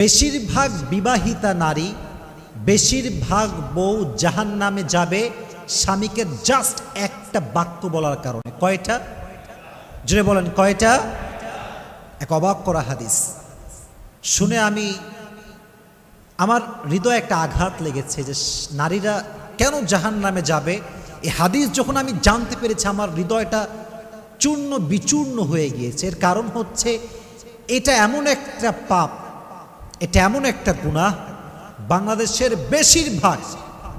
বেশিরভাগ বিবাহিতা নারী, বেশিরভাগ বউ জাহান নামে যাবে স্বামীকে জাস্ট একটা বাক্য বলার কারণে। কয়টা? জুড়ে বলেন, কয়টা? এক অবাক করা হাদিস। শুনে আমি, আমার হৃদয়ে একটা আঘাত লেগেছে যে নারীরা কেন জাহান নামে যাবে? এই হাদিস যখন আমি জানতে পেরেছি, আমার হৃদয়টা চূর্ণ বিচূর্ণ হয়ে গিয়েছে। এর কারণ হচ্ছে, এটা এমন একটা পাপ এটা এমন একটা গুনাহ বাংলাদেশের বেশিরভাগ,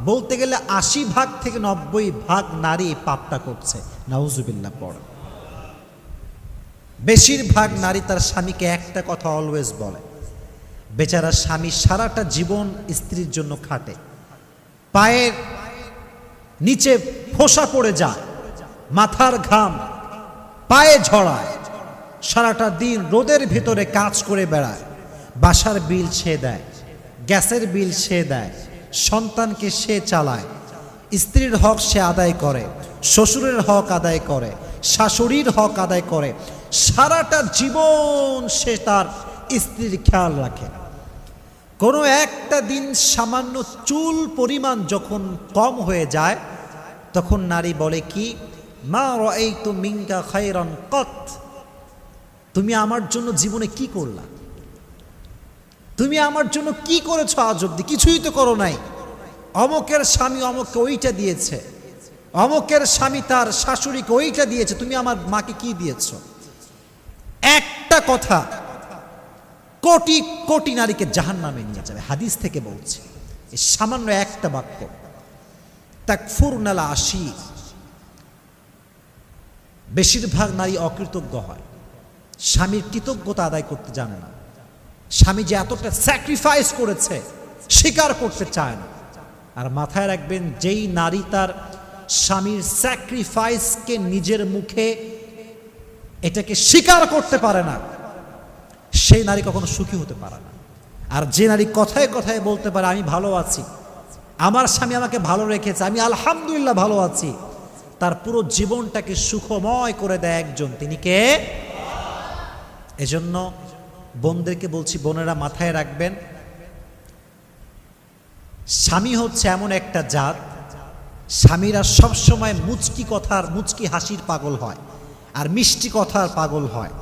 বলতে গেলে আশি ভাগ থেকে নব্বই ভাগ নারী পাপটা করছে। নাউজুবিল্লাহ, পড়। বেশিরভাগ নারী তার স্বামীকে একটা কথা অলওয়েজ বলে, বেচারা স্বামী সারাটা জীবন স্ত্রীর জন্য খাটে, পায়ের নিচে ফোসা পড়ে যায়, মাথার ঘাম পায়ে ঝড়ায় সারাটা দিন রোদের ভিতরে কাজ করে বেড়ায়। বাসার বিল সে দেয়, গ্যাসের বিল সে দেয়, সন্তানকে সে চালায়। স্ত্রীর হক সে আদায় করে, শ্বশুরের হক আদায় করে, শাশুড়ির হক আদায় করে। সারাটা জীবন সে তার স্ত্রীর খেয়াল রাখে। কোনো একটা দিন সামান্য চুল পরিমাণ যখন কম হয়ে যায়, তখন নারী বলে কি, মা এই তো মিঙ্কা খাইরন কত, তুমি আমার জন্য জীবনে কি করলা? তুমি আমার জন্য কি করেছ আজ অব্দি কিছুই তো করো নাই। অমকের স্বামী অমককে ওইটা দিয়েছে। অমকের স্বামী তার শাশুড়িকে ওইটা দিয়েছে। তুমি আমার মাকে কি দিয়েছ? একটা কথা, কোটি কোটি নারীকে জাহান নামে নিয়ে যাবে। হাদিস থেকে বলছে সামান্য একটা বাক্য তাকফুর নালা আশি। বেশিরভাগ নারী অকৃতজ্ঞ হয়। স্বামীর কৃতজ্ঞতা আদায় করতে জানে না। স্বামী যে এতটা স্যাক্রিফাইস করেছে, স্বীকার করতে চায় না। আর মাথায় রাখবেন, যেই নারী তার স্বামীর স্যাক্রিফাইসকে নিজের মুখে এটাকে স্বীকার করতে পারে না, সেই নারী কখনো সুখী হতে পারে না। আর যে নারী কথায় কথায় বলতে পারে, আমি ভালো আছি, আমার স্বামী আমাকে ভালো রেখেছে, আমি আলহামদুলিল্লাহ ভালো আছি। তার পুরো জীবনটাকে সুখময় করে দেয় একজন, তিনি কে? এজন্য বোনদেরকে বলছি, বোনেরা মাথায় রাখবেন, স্বামী হচ্ছে এমন একটা জাত, স্বামীরা সবসময় মুচকি কথার মুচকি হাসির পাগল হয় আর মিষ্টি কথার পাগল হয়।